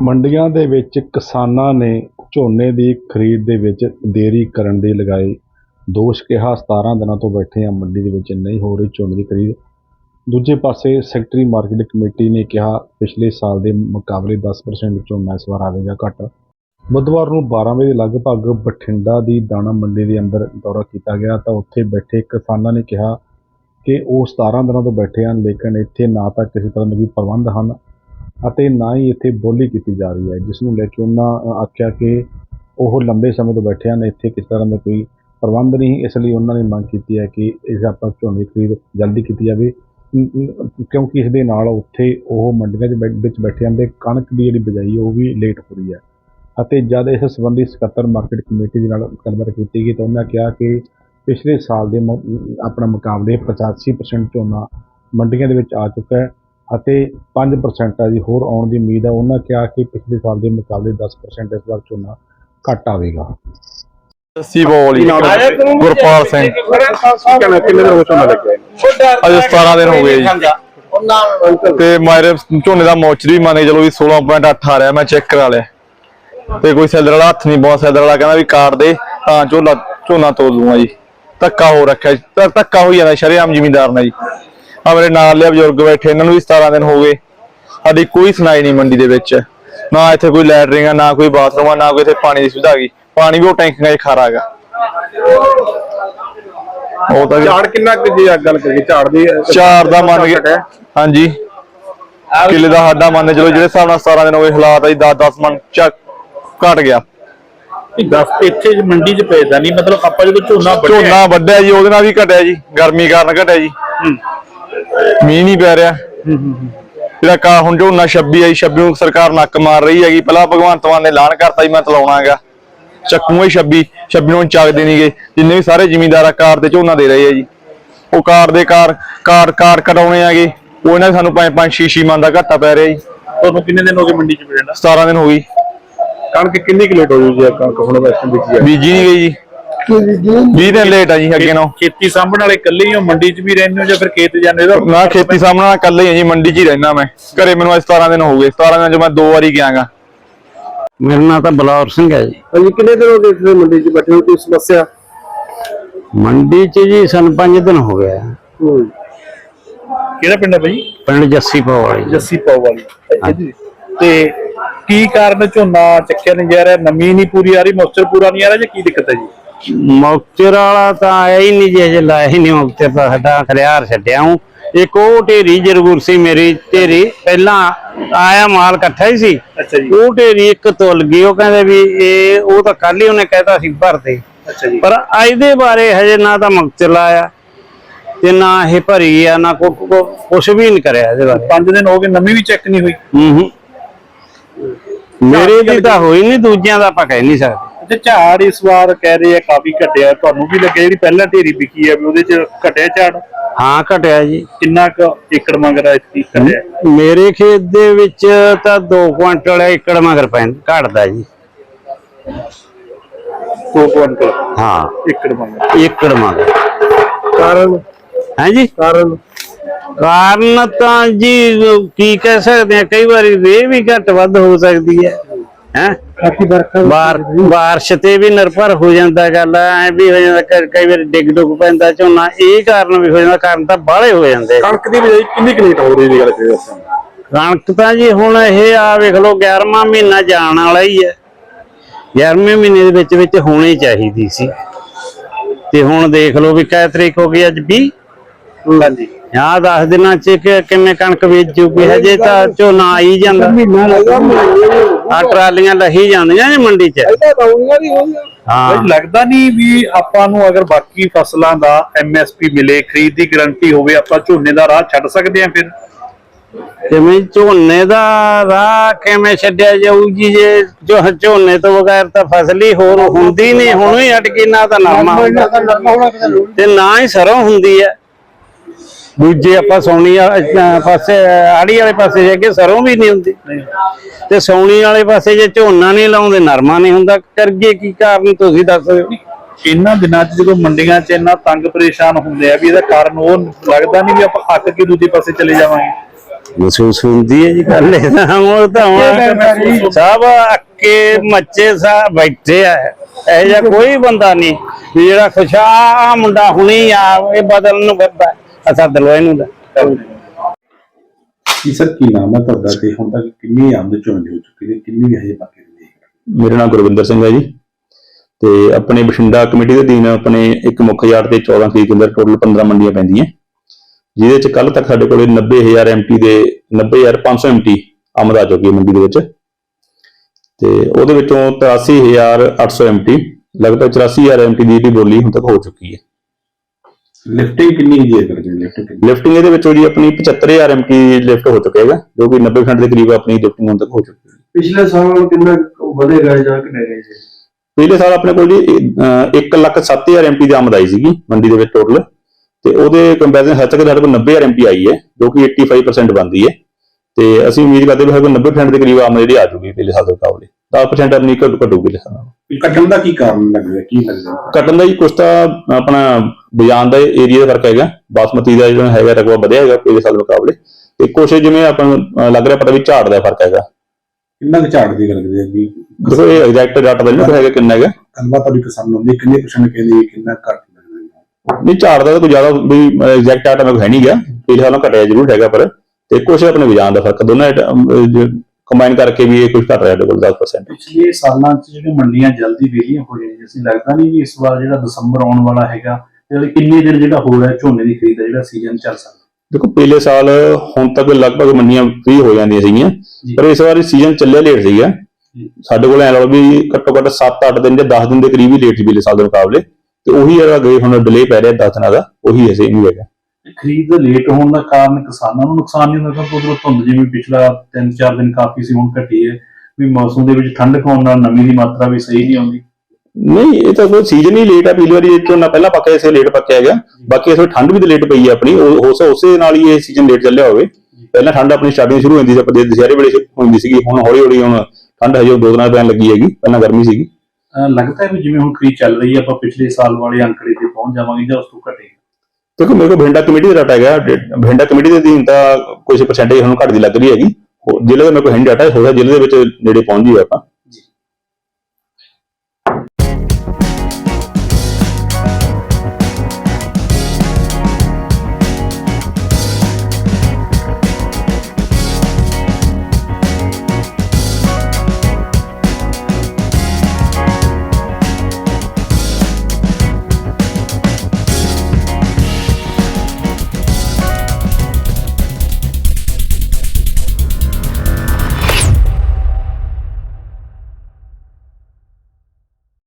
ਮੰਡੀਆਂ ਦੇ ਵਿੱਚ ਕਿਸਾਨਾਂ ਨੇ ਝੋਨੇ ਦੀ ਖਰੀਦ ਦੇ ਵਿੱਚ ਦੇਰੀ ਕਰਨ ਦੇ ਲਗਾਏ। ਦੋਸ਼ ਕਿਹਾ 17 ਦਿਨਾਂ ਤੋਂ ਬੈਠੇ ਆ ਮੰਡੀ ਦੇ ਵਿੱਚ ਨਹੀਂ ਹੋ ਰਹੀ ਝੋਨੇ ਦੀ ਖਰੀਦ। ਦੂਜੇ ਪਾਸੇ ਸੈਕਟਰੀ ਮਾਰਕੀਟ ਕਮੇਟੀ ਨੇ ਕਿਹਾ, ਪਿਛਲੇ ਸਾਲ ਦੇ ਮੁਕਾਬਲੇ 10% ਝੋਨਾ ਇਸ ਵਾਰ ਆਵੇਗਾ ਘੱਟ। ਬੁੱਧਵਾਰ ਨੂੰ 12 ਵਜੇ ਲਗਭਗ ਬਠਿੰਡਾ ਦੀ ਦਾਣਾ ਮੰਡੀ ਦੇ ਅੰਦਰ ਦੌਰਾ ਕੀਤਾ ਗਿਆ ਤਾਂ ਉੱਥੇ ਬੈਠੇ ਕਿਸਾਨਾਂ ਨੇ ਕਿਹਾ ਕਿ ਉਹ 17 ਦਿਨਾਂ ਤੋਂ ਬੈਠੇ ਹਨ, ਲੇਕਿਨ ਇੱਥੇ ਨਾ ਤਾਂ ਕਿਸੇ ਤਰ੍ਹਾਂ ਦੇ ਵੀ ਪ੍ਰਬੰਧ ਹਨ। ਅਤੇ ਨਾ ਹੀ ਇੱਥੇ ਬੋਲੀ ਕੀਤੀ ਜਾ ਰਹੀ ਹੈ, ਜਿਸ ਨੂੰ ਲੈ ਕੇ ਉਹਨਾਂ ਆਖਿਆ ਕਿ ਉਹ ਲੰਬੇ ਸਮੇਂ ਤੋਂ ਬੈਠੇ ਹਨ, ਇੱਥੇ ਕਿਸ ਤਰ੍ਹਾਂ ਦਾ ਕੋਈ ਪ੍ਰਬੰਧ ਨਹੀਂ, ਇਸ ਲਈ ਉਹਨਾਂ ਨੇ ਮੰਗ ਕੀਤੀ ਹੈ ਕਿ ਇਸ ਆਪਾਂ ਝੋਨੇ ਦੀ ਖਰੀਦ ਜਲਦੀ ਕੀਤੀ ਜਾਵੇ। ਕਿਉਂਕਿ ਇਸ ਦੇ ਨਾਲ ਉੱਥੇ ਉਹ ਮੰਡੀਆਂ ਦੇ ਬੈ- ਵਿੱਚ ਬੈਠੇ ਹਨ ਤੇ ਕਣਕ ਦੀ ਜਿਹੜੀ ਬਿਜਾਈ ਉਹ ਵੀ ਲੇਟ ਹੋ ਰਹੀ ਹੈ। ਅਤੇ ਜਦ ਇਸ ਸੰਬੰਧੀ ਸਕੱਤਰ ਮਾਰਕੀਟ ਕਮੇਟੀ ਦੇ ਨਾਲ ਗੱਲਬਾਤ ਕੀਤੀ ਗਈ, ਤਾਂ ਉਹਨਾਂ ਕਿਹਾ ਕਿ ਪਿਛਲੇ ਸਾਲ ਦੇ ਆਪਣਾ ਮੁਕਾਬਲੇ 85% ਝੋਨਾ ਮੰਡੀਆਂ ਦੇ ਵਿੱਚ ਆ ਚੁੱਕਾ ਹੈ। ਅਤੇ 5% ਆ ਜੀ ਹੋਰ ਆਉਣ ਦੀ ਉਮੀਦ ਹੈ ਉਹਨਾਂ ਕਿਹਾ ਕਿ ਪਿਛਲੇ ਸਾਲ ਦੇ ਮੁਕਾਬਲੇ 10% ਇਸ ਵਾਰ ਝੋਨਾ ਘੱਟ ਆਵੇਗਾ। ਸੀ ਬੋਲੀ ਗੁਰਪਾਲ ਸਿੰਘ। ਕਿੰਨੇ ਕਿੰਨੇ ਦਿਨ ਹੋ ਝੋਨਾ ਲੱਗਿਆ ਅਜੇ 17 ਦਿਨ ਹੋ ਗਏ ਜੀ। ਤੇ ਮਾਰੇ ਝੋਨੇ ਦਾ ਮੋਚਰੀ ਮੰਨ ਕੇ ਚਲੋ ਵੀ 16.8 ਆ ਰਿਹਾ ਮੈਂ ਚੈੱਕ ਕਰਾ ਲਿਆ। ਤੇ ਕੋਈ ਸੈਲਰ ਵਾਲਾ ਹੱਥ ਨਹੀਂ ਬਹੁਤ ਸੈਲਰ ਵਾਲਾ ਕਹਿੰਦਾ ਵੀ ਕਾਟ ਦੇ ਤਾਂ ਝੋਨਾ ਝੋਨਾ ਤੋਲ ਲੂੰਗਾ ਜੀ। ਧੱਕਾ ਹੋ ਰੱਖਿਆ ਜੀ। ਧੱਕ- ਧੱਕਾ ਹੋਈ ਜਾਂਦਾ ਸ਼ਰੇਆਮ ਜ਼ਿਮੀਂਦਾਰ ਨਾਲ ਜੀ। ਆ ਮੇਰੇ ਨਾਲ ਲਿਆ ਬਜ਼ੁਰਗ ਬੈਠੇ ਇਹਨਾਂ ਨੂੰ ਵੀ 17 ਦਿਨ ਹੋ ਗਏ। ਸਾਡੀ ਕੋਈ ਸੁਣਾਈ ਨਹੀਂ ਮੰਡੀ ਦੇ ਵਿੱਚ। ਨਾ ਇੱਥੇ ਕੋਈ ਲੈਟਰਿੰਗ ਆ ਨਾ ਕੋਈ ਬਾਥਰੂਮ ਆ ਨਾ ਕੋਈ ਇੱਥੇ ਪਾਣੀ ਦੀ ਸੁਵਿਧਾ ਹੈਗੀ। ਪਾਣੀ ਵੀ ਉਹ ਟੈਂਕੀਆਂ 'ਚ ਖਾਰਾ ਹੈਗਾ। ਉਹ ਤਾਂ ਝਾੜ ਕਿੰਨਾ ਕੁ ਜੇ ਗੱਲ ਕਰੀਏ ਝਾੜ ਦੀ ਚਾਰ ਦਾ ਮੰਨ ਕੇ ਹਾਂਜੀ। ਕਿੱਲੇ ਦਾ ਸਾਡਾ ਮੰਨ ਚਲੋ ਜਿਹੜੇ ਹਿਸਾਬ ਨਾਲ 17 ਦਿਨ ਹੋ ਗਏ ਹਾਲਾਤ ਆ ਜੀ 10 10 ਮਨ ਚੱਕ ਘਟ ਗਿਆ। ਦਸ ਇੱਥੇ ਮੰਡੀ 'ਚ ਪੈਦਾ ਨਹੀਂ ਮਤਲਬ ਆਪਾਂ ਜਦੋਂ ਝੋਨਾ ਵੱਢਿਆ। ਝੋਨਾ ਵੱਢਿਆ ਜੀ ਉਹਦੇ ਨਾਲ ਵੀ ਘਟਿਆ ਜੀ ਗਰਮੀ ਕਾਰਨ ਘਟਿਆ ਜੀ। ਮੀਂਹ ਨਹੀਂ ਪੈ ਰਿਹਾ। ਜਿਹੜਾ ਕਾ ਹੁਣ ਝੋਨਾ 26 ਆਈ 26 ਨੂੰ ਸਰਕਾਰ ਨੱਕ ਮਾਰ ਰਹੀ ਹੈਗੀ। ਪਹਿਲਾਂ ਭਗਵੰਤ ਮਾਨ ਨੇ ਐਲਾਨ ਕਰਤਾ ਜੀ ਮੈਂ ਤਲਾਉਣਾ ਹੈਗਾ। ਚੱਕੂਗਾ 26 26 ਨੂੰ ਚੱਕਦੇ ਨਹੀਂਗੇ ਜਿੰਨੇ ਵੀ ਸਾਰੇ ਜ਼ਿਮੀਂਦਾਰ ਕਾਰ ਤੇ ਝੋਨਾ ਦੇ ਰਹੇ ਆ ਜੀ। ਉਹ ਕਾਰ ਦੇ ਕਾਰ ਕਾਰ ਕਾਰ ਕਟਾਉਣੇ ਹੈਗੇ ਉਹ ਇਹਨਾਂ ਸਾਨੂੰ 5 5 6 6 ਮਨ ਦਾ ਘਾਟਾ ਪੈ ਰਿਹਾ ਜੀ। ਤੁਹਾਨੂੰ ਕਿੰਨੇ ਦਿਨ ਹੋ ਗਏ ਮੰਡੀ 'ਚ ਪੈਣਾ 17 ਦਿਨ ਹੋ ਗਈ। ਕਣਕ ਕਿੰਨੀ ਕੁ ਲੇਟ ਹੋ ਜੂ ਜੇ? ਕਣਕ ਹੁਣ ਵੈਸਟਰਨ ਵਿੱਚ ਬੀਜੀ ਨਹੀਂ ਗਈ ਜੀ। 20 ਦਿਨ ਲੇਟ ਆ ਜੀ ਅੱਗੇ ਨਾਲੋਂ। ਖੇਤੀ ਸਾਂਭਣ ਵਾਲੇ ਇਕੱਲੇ ਹੀ ਹੋ ਮੰਡੀ 'ਚ ਵੀ ਰਹਿੰਦੇ ਹੋ ਜਾਂ ਫਿਰ ਖੇਤ ਜਾਂਦੇ ਹੋ? ਮੈਂ ਖੇਤੀ ਸਾਹਮਣਾ ਇਕੱਲੇ ਹੀ ਹਾਂ ਜੀ ਮੰਡੀ 'ਚ ਹੀ ਰਹਿਣਾ ਮੈਂ। ਘਰੇ ਮੈਨੂੰ ਅੱਜ 17 ਦਿਨ ਹੋ ਗਏ 17 ਦਿਨਾਂ 'ਚ ਮੈਂ ਦੋ ਵਾਰੀ ਗਿਆਗਾ। ਮੇਰਾ ਨਾਮ ਤਾਂ ਬਲੌਰ ਸਿੰਘ ਹੈ ਜੀ। ਹਾਂਜੀ ਕਿੰਨੇ ਦਿਨ ਹੋ ਗਏ ਇੱਥੇ ਮੰਡੀ 'ਚ ਬੈਠੇ ਹੋ? ਕੋਈ ਸਮੱਸਿਆ? ਮੰਡੀ 'ਚ ਜੀ ਸਾਨੂੰ 5 ਦਿਨ ਹੋ ਗਿਆ ਹੂੰ। ਕਿਹੜਾ ਪਿੰਡ ਹੈ ਭਾਈ ਪਿੰਡ ਜੱਸੀ ਵਾਲੀ ਜੱਸੀ ਪਾਉ ਵਾਲੀ। ਤੇ ਕੀ ਕਾਰਨ ਝੋਨਾ ਚੱਕਿਆ ਨਹੀਂ ਜਾ ਰਿਹਾ? ਨਮੀ ਨਹੀਂ ਪੂਰੀ ਆ ਰਹੀ ਮੋਇਸਚਰ ਪੂਰਾ ਨਹੀਂ ਆ ਰਿਹਾ ਜਾਂ ਕੀ ਦਿੱਕਤ ਹੈ ਜੀ? ਮੌਕਚਰ ਵਾਲਾ ਤਾਂ ਆਇਆ ਹੀ ਨਹੀਂ ਜੀ ਲਾਇਆ ਹੀ ਨਹੀਂ ਮੌਕਚਰ ਤਾਂ ਸਾਡਾ ਖਰਿਆਰ ਛੱਡਿਆ ਹੂੰ। ਇੱਕ ਉਹ ਢੇਰੀ ਜਰਗੂਰ ਸੀ ਮੇਰੀ ਢੇਰੀ ਪਹਿਲਾਂ ਆਇਆ ਮਾਲ ਇਕੱਠਾ ਹੀ ਸੀ। ਅੱਛਾ ਜੀ। ਉਹ ਢੇਰੀ ਇੱਕ ਤੁਲ ਗਈ ਉਹ ਕਹਿੰਦੇ ਵੀ ਇਹ ਉਹ ਤਾਂ ਕੱਲ ਹੀ ਉਹਨੇ ਕਹਿਤਾ ਸੀ ਭਰਦੇ। ਅੱਛਾ ਜੀ। ਪਰ ਅੱਜ ਦੇ ਬਾਰੇ ਹਜੇ ਨਾ ਤਾਂ ਮੌਕਚਰ ਲਾਇਆ ਤੇ ਨਾ ਇਹ ਭਰੀ ਆ ਨਾ ਕੁਝ ਵੀ ਨਹੀਂ ਕਰਿਆ ਇਹਦੇ ਬਾਰੇ। ਪੰਜ ਦਿਨ ਹੋ ਗਏ ਨਮੀ ਵੀ ਚੈੱਕ ਨਹੀਂ ਹੋਈ। ਹੂੰ ਹੂੰ। ਮੇਰੇ ਦੀ ਤਾਂ ਹੋਈ ਨਹੀਂ ਦੂਜਿਆਂ ਦਾ ਆਪਾਂ ਕਹਿ ਨਹੀਂ ਸਕਦੇ। ਤੇ ਝਾੜ ਇਸ ਵਾਰ ਕਹਿ ਰਹੇ ਆ ਕਾਫੀ ਘਟਿਆ। ਤੁਹਾਨੂੰ ਵੀ ਲੱਗਿਆ ਜਿਹੜੀ ਪਹਿਲਾਂ ਢੇਰੀ ਵਿਕੀ ਹੈ ਵੀ ਉਹਦੇ 'ਚ ਘਟਿਆ ਝਾੜ? ਹਾਂ ਘਟਿਆ ਜੀ। ਕਿੰਨਾ ਕੁ ਏਕੜ ਮੰਗਦਾ ਇਸ ਕੀ ਘਟਿਆ? ਮੇਰੇ ਖੇਤ ਦੇ ਵਿੱਚ ਤਾਂ 2 ਕੁਇੰਟਲ ਏਕੜ ਮਗਰ ਪੈਂ ਘਟਦਾ ਜੀ। ਦੋ ਕੁਇੰਟਲ? ਹਾਂ। ਏਕੜ ਮੰਗਦਾ ਏਕੜ ਮਗਰ। ਕਾਰਨ? ਹੈ ਜੀ? ਕਾਰਨ? ਕਾਰਨ ਤਾਂ ਜੀ ਕੀ ਕਹਿ ਸਕਦੇ ਆ ਕਈ ਵਾਰੀ ਰੇ ਵੀ ਘੱਟ ਵੱਧ ਹੋ ਸਕਦੀ ਹੈ। ਹੈ? ਕਾਫੀ ਵਰਖਾ ਬਾਰ ਬਾਰਿਸ਼ ਤੇ ਵੀ ਨਿਰਭਰ ਹੋ ਜਾਂਦਾ ਗੱਲ ਐ ਵੀ ਹੋ ਜਾਂਦਾ ਕਈ ਵਾਰੀ ਡਿੱਗ ਡੁੱਗ ਪੈਂਦਾ ਝੋਨਾ ਇਹ ਕਾਰਨ ਵੀ ਹੋ ਜਾਂਦਾ ਕਾਰਨ ਤਾਂ ਬਾਹਲੇ ਹੋ ਜਾਂਦੇ। ਕਣਕ ਦੀ ਬਿਜਾਈ ਕਿੰਨੀ ਕੁ ਲੇਟ ਹੋ ਰਹੀ ਹੈ ਗੱਲ ਦੱਸਾਂ ਕਣਕ ਤਾਂ ਜੀ ਹੁਣ ਇਹ ਆ ਵੇਖ ਲਓ 11ਵਾਂ ਮਹੀਨਾ ਜਾਣ ਵਾਲਾ ਹੀ ਹੈ। 11ਵੇਂ ਮਹੀਨੇ ਦੇ ਵਿੱਚ ਵਿੱਚ ਹੋਣੀ ਚਾਹੀਦੀ ਸੀ। ਤੇ ਹੁਣ ਦੇਖ ਲਓ ਵੀ ਕਿਹ ਤਰੀਕ ਹੋ ਗਈ ਅੱਜ 20 ਹਾਂਜੀ। ਆ 10 ਦਿਨਾਂ ਚ ਕਿ- ਕਿਵੇਂ ਕਣਕ ਵੇਚ ਜੂਗੀ ਹਜੇ ਤਾਂ ਝੋਨਾ ਆਈ ਜਾਂਦਾ। ਮਹੀਨਾ ਲੱਗਾ ਆ ਟਰਾਲੀਆਂ ਲਹੀ ਜਾਂਦੀਆਂ ਨੇ ਮੰਡੀ ਚ। ਆਉਣੀਆਂ ਵੀ ਹੋਣੀਆਂ ਹਾਂ। ਬਈ ਲੱਗਦਾ ਨਹੀਂ ਵੀ ਆਪਾਂ ਨੂੰ ਅਗਰ ਬਾਕੀ ਫਸਲਾਂ ਦਾ ਐਮਐਸਪੀ ਮਿਲੇ ਖਰੀਦ ਦੀ ਗਾਰੰਟੀ ਹੋਵੇ ਆਪਾਂ ਝੋਨੇ ਦਾ ਰਾਹ ਛੱਡ ਸਕਦੇ ਹਾਂ ਫਿਰ? ਕਿਵੇਂ ਝੋਨੇ ਦਾ ਰਾਹ ਕਿਵੇਂ ਛੱਡਿਆ ਜਾਊ ਜੀ? ਜੇ ਜੋ ਝੋਨੇ ਤੋਂ ਬਗੈਰ ਤਾਂ ਫਸਲ ਹੀ ਹੋਰ ਹੁੰਦੀ ਨਹੀਂ ਹੁਣ ਹੀ ਅਟਕੀ ਨਾ ਤਾਂ ਹੁੰਦਾ ਤੇ ਨਾ ਹੀ ਸਰੋਂ ਹੁੰਦੀ ਹੈ। ਦੂਜੇ ਆਪਾਂ ਸੌਣੀ ਪਾਸੇ ਆੜੀ ਵਾਲੇ ਪਾਸੇ ਜਾ ਕੇ ਸਰੋਂ ਵੀ ਨਹੀਂ ਹੁੰਦੀ। ਤੇ ਸੌਣੀ ਵਾਲੇ ਪਾਸੇ ਜੇ ਝੋਨਾ ਨਹੀਂ ਲਾਉਂਦੇ ਨਰਮਾ ਨਹੀਂ ਹੁੰਦਾ ਕਰਗੇ ਕੀ ਕਾਰਨ ਤੁਸੀਂ ਦੱਸ ਦਿਓ। ਇਹਨਾਂ ਦਿਨਾਂ 'ਚ ਜਦੋਂ ਮੰਡੀਆਂ 'ਚ ਇੰਨਾ ਤੰਗ ਪਰੇਸ਼ਾਨ ਹੁੰਦੇ ਆ ਵੀ ਇਹਦਾ ਕਾਰਨ ਉਹ ਲੱਗਦਾ ਨਹੀਂ ਵੀ ਆਪਾਂ ਅੱਕ ਕੇ ਦੂਜੇ ਪਾਸੇ ਚਲੇ ਜਾਵਾਂਗੇ। ਮਹਿਸੂਸ ਹੁੰਦੀ ਹੈ ਜੀ ਗੱਲ ਇਹ ਤਾਂ ਹੁਣ ਤਾਂ ਹੁਣ ਸਭ ਅੱਕੇ ਮੱਚੇ ਸਾ ਬੈਠੇ ਆ ਇਹ ਜਿਹਾ ਕੋਈ ਬੰਦਾ ਨਹੀਂ ਜਿਹੜਾ ਖੁਸ਼ਾ ਮੁੰਡਾ ਹੁਣੀ ਆ ਇਹ ਬਦਲਣ ਨੂੰ ਫਿਰਦਾ। ਅਸਾਂ ਦਲਵਾਈ ਨੂੰ ਦਾ ਕੀ ਸਰ ਕੀ ਨਾਮ ਹੈ ਤੁਹਾਡਾ ਤੇ ਹੁਣ ਤੱਕ ਕਿੰਨੀ ਆਮਦ ਝੋਨੇ ਹੋ ਚੁੱਕੀ ਹੈ? ਕਿੰਨੀ ਵੀ ਹਜੇ ਬਾਕੀ ਰਹੀ ਹੈ? ਮੇਰਾ ਨਾਮ ਗੁਰਵਿੰਦਰ ਸਿੰਘ ਹੈ ਜੀ। ਤੇ ਆਪਣੇ ਬਠਿੰਡਾ ਕਮੇਟੀ ਦੇ ਅਧੀਨ ਆਪਣੇ ਇੱਕ ਮੁੱਖ ਯਾਰਡ ਤੇ 14 ਤਰੀਕ ਅੰਦਰ ਟੋਟਲ 15 ਮੰਡੀਆਂ ਪੈਂਦੀਆਂ। ਜਿਹਦੇ ਚ ਕੱਲ ਤੱਕ ਸਾਡੇ ਕੋਲੇ 90000 ਐਮਟੀ ਦੇ 90500 ਐਮਟੀ ਆਮਦ ਆ ਚੁੱਕੀ ਹੈ ਮੰਡੀ ਦੇ ਵਿੱਚ। ਤੇ ਉਹਦੇ ਵਿੱਚੋਂ 83800 ਐਮਟੀ ਲਗਭਗ 84000 ਐਮਟੀ ਦੀ ਜਿਹੜੀ ਬੋਲੀ ਹੁਣ ਤੱਕ ਹੋ ਚੁੱਕੀ ਹੈ। ਲਿਫਟਿੰਗ ਕਿੰਨੀ ਹੈ ਜੀ ਕਰਕੇ ਲਿਫਟਿੰਗ ਕਿੰਨੀ? ਲਿਫਟਿੰਗ ਇਹਦੇ ਵਿੱਚੋਂ ਜੀ ਆਪਣੀ 75000 ਐਮਟੀ ਲਿਫਟ ਹੋ ਚੁੱਕਾ ਹੈਗਾ ਜੋ ਕਿ 90% ਦੇ ਕਰੀਬ ਆਪਣੀ ਲਿਫਟਿੰਗ ਹੁਣ ਤੱਕ ਹੋ ਚੁੱਕੀ ਹੈ ਪਿਛਲੇ ਸਾਲ ਕਿੰਨਾ ਵਧੇਗਾ ਜਾਂ ਕਿੰਨੇ ਗਏ ਜੀ ਪਿਛਲੇ ਸਾਲ ਆਪਣੇ ਕੋਲ ਜੀ 1 ਲੱਖ 7000 ਐਮਪੀ ਦੀ ਆਮਦ ਆਈ ਸੀਗੀ ਮੰਡੀ ਦੇ ਵਿੱਚ ਟੋਟਲ ਤੇ ਉਹਦੇ ਕੰਪੈਰੀਜ਼ਨ ਹੱਦ ਤੱਕ ਸਾਡੇ ਕੋਲ 90000 ਐਮਪੀ ਆਈ ਹੈ ਜੋ ਕਿ 85% ਬਣਦੀ ਹੈ। ਤੇ ਅਸੀਂ ਉਮੀਦ ਕਰਦੇ ਹਾਂ ਕਿ 90% ਦੇ ਕਰੀਬ ਆਮਦ ਜਿਹੜੀ ਆ ਜੂਗੀ ਪਿਛਲੇ ਸਾਲ ਦੇ ਮੁਕਾਬਲੇ। 10% ਆਪਣੀ ਘੱਟ ਘਟੂਗੀ ਸਾਲ ਨਾਲੋਂ ਕੱਟਣ ਦਾ ਕੀ ਕਾਰਨ ਲੱਗ ਰਿਹਾ ਕੀ ਲੱਗਦਾ ਘਟਣ ਦਾ ਜੀ ਕੁਛ ਤਾਂ ਆਪਣਾ ਬਿਆਨ ਦਾ ਏਰੀਆ ਦਾ ਫ਼ਰਕ ਹੈਗਾ। ਬਾਸਮਤੀ ਦਾ ਜਿਹੜਾ ਹੈਗਾ ਰਕਬਾ ਵਧਿਆ ਹੈਗਾ ਪਿਛਲੇ ਸਾਲ ਦੇ ਮੁਕਾਬਲੇ। ਤੇ ਕੁਛ ਜਿਵੇਂ ਆਪਾਂ ਨੂੰ ਲੱਗ ਰਿਹਾ ਪਤਾ ਵੀ ਝਾੜ ਦਾ ਫ਼ਰਕ ਹੈਗਾ। ਕਿੰਨਾ ਕੁ ਝਾੜ ਦੀ ਲੱਗਦੀ ਹੈ ਵੀ ਦੇਖੋ ਇਹ ਐਗਜ਼ੈਕਟ ਡਾਟਾ ਨਹੀਂ ਹੈਗਾ ਕਿੰਨਾ ਹੈਗਾ। ਗੱਲਬਾਤ ਤੁਹਾਡੀ ਕਿਸਾਨ ਨੂੰ ਹੁੰਦੀ ਹੈ, ਕਿੰਨੇ ਪਰਸੈਂਟ ਕਹਿੰਦੇ ਕਿੰਨਾ ਘੱਟ ਲੱਗਦਾ ਨਹੀਂ ਝਾੜ ਦਾ ਤਾਂ ਕੋਈ ਜ਼ਿਆਦਾ ਵੀ ਐਗਜ਼ੈਕਟ ਆਟਾ ਮੇਰੇ ਕੋਲ ਹੈ ਨਹੀਂ ਗਿਆ। ਪਿਛਲੇ ਸਾਲੋਂ ਘਟਿਆ ਜ਼ਰੂਰ ਹੈਗਾ ਪਰ ਤੇ ਕੁਛ ਆਪਣੇ ਵਿਜਾਨ ਦਾ ਫ਼ਰਕ ਦੋਨਾਂ ਕੰਬਾਈਨ ਕਰਕੇ ਵੀ ਇਹ ਕੁਝ ਘਟ ਰਿਹਾ ਸਾਡੇ ਕੋਲ 10% ਪਿਛਲੇ ਸਾਲਾਂ 'ਚ ਜਿਹੜੀਆਂ ਮੰਡੀਆਂ ਜਲਦੀ ਵਿਹਲੀਆਂ ਹੋ ਜਾਣੀਆਂ ਸੀ ਲੱਗਦਾ ਨਹੀਂ ਵੀ ਇਸ ਵਾਰ ਜਿਹੜਾ ਦਸੰਬਰ ਆਉਣ ਵਾਲਾ ਹੈਗਾ ਤੇ ਕਿੰਨੇ ਦਿਨ ਜਿਹੜਾ ਹੋ ਰਿਹਾ ਝੋਨੇ ਦੀ ਖਰੀਦ ਦਾ ਜਿਹੜਾ ਸੀਜ਼ਨ ਚੱਲ ਸਕਦਾ। ਦੇਖੋ ਪਿਛਲੇ ਸਾਲ ਹੁਣ ਤੱਕ ਲਗਭਗ ਮੰਡੀਆਂ ਫ੍ਰੀ ਹੋ ਜਾਂਦੀਆਂ ਸੀਗੀਆਂ। ਪਰ ਇਸ ਵਾਰ ਸੀਜ਼ਨ ਚੱਲਿਆ ਲੇਟ ਸੀਗਾ। ਸਾਡੇ ਕੋਲ ਐ ਲਓ ਵੀ ਘੱਟੋ ਘੱਟ 7-8 ਦਿਨ ਜਾਂ 10 ਦਿਨ ਦੇ ਕਰੀਬ ਹੀ ਲੇਟ ਸੀ ਪਿਛਲੇ ਸਾਲ ਦੇ ਮੁਕਾਬਲੇ ਤੇ ਉਹੀ ਜਿਹੜਾ ਗਏ ਹੁਣ ਡਿਲੇ ਪੈ ਰਿਹਾ 10 ਦਿਨਾਂ ਦਾ ਉਹੀ ਐਸੇ ਨਹੀਂ ਹੈਗਾ। ਖਰੀਦ ਲੇਟ ਹੋਣ ਦਾ ਕਾਰਨ ਕਿਸਾਨਾਂ ਨੂੰ ਨੁਕਸਾਨ ਨਹੀਂ ਹੁੰਦਾ ਕਿਉਂਕਿ ਉਧਰੋਂ ਧੁੰਦ ਜਿਵੇਂ ਪਿਛਲਾ 3-4 ਦਿਨ ਕਾਫੀ ਸੀ ਹੁਣ ਘਟੀ ਹੈ ਵੀ ਮੌਸਮ ਦੇ ਵਿੱਚ ਠੰਡ ਹੋਣ ਨਾਲ ਨਮੀ ਦੀ ਮਾਤਰਾ ਵੀ ਸਹੀ ਨਹੀਂ ਆਉਂਦੀ। ਨਹੀਂ ਇਹ ਤਾਂ ਕੋਈ ਸੀਜ਼ਨ ਹੀ ਲੇਟ ਆ ਪਿਛਲੀ ਵਾਰੀ ਝੋਨਾ ਪਹਿਲਾਂ ਪੱਕਿਆ ਇਸੇ ਲੇਟ ਪੱਕਿਆ ਗਿਆ। ਬਾਕੀ ਇਸ ਵਾਰ ਠੰਡ ਵੀ ਤਾਂ ਲੇਟ ਪਈ ਹੈ ਆਪਣੀ ਉਹ ਉਸ ਉਸੇ ਨਾਲ ਹੀ ਇਹ ਸੀਜ਼ਨ ਲੇਟ ਚੱਲਿਆ ਹੋਵੇ। ਪਹਿਲਾਂ ਠੰਡ ਆਪਣੀ ਸਟਾਰਟਿੰਗ ਸ਼ੁਰੂ ਹੁੰਦੀ ਸੀ ਆਪਾਂ ਦੁਸ਼ਹਿਰੇ ਵੇਲੇ ਹੁੰਦੀ ਸੀਗੀ ਹੁਣ ਹੌਲੀ ਹੌਲੀ ਹੁਣ ਠੰਡ ਹਜੇ ਦੋ ਦਿਨਾਂ ਪੈਣ ਲੱਗੀ ਹੈਗੀ ਪਹਿਲਾਂ ਗਰਮੀ ਸੀਗੀ। ਲੱਗਦਾ ਹੈ ਵੀ ਜਿਵੇਂ ਹੁਣ ਖਰੀਦ ਚੱਲ ਰਹੀ ਹੈ ਆਪਾਂ ਪਿਛਲੇ ਸਾਲ ਵਾਲੇ ਅੰਕੜੇ ਤੇ ਪਹੁੰਚ ਜਾਵਾਂਗੇ ਜਾਂ ਉਸ ਤੋਂ ਘਟੇ। ਦੇਖੋ ਮੇਰੇ ਕੋਲ ਭਿੰਡਾ ਕਮੇਟੀ ਦਾ ਡਾਟਾ ਹੈਗਾ, ਡੇ- ਭਿੰਡਾ ਕਮੇਟੀ ਦੇ ਅਧੀਨ ਤਾਂ ਕੁਝ ਪਰਸੈਂਟੇਜ ਹੁਣ ਘਟਦੀ ਲੱਗ ਰਹੀ ਹੈਗੀ। ਜ਼ਿਲ੍ਹੇ ਦਾ ਮੇਰੇ ਕੋਲ ਹੈਂਡ ਡਾਟਾ ਹੋਇਆ ਜ਼ਿਲ੍ਹੇ ਦੇ ਵਿੱਚ ਨੇੜੇ ਪਹੁੰਚ ਜੀ ਆਪਾਂ।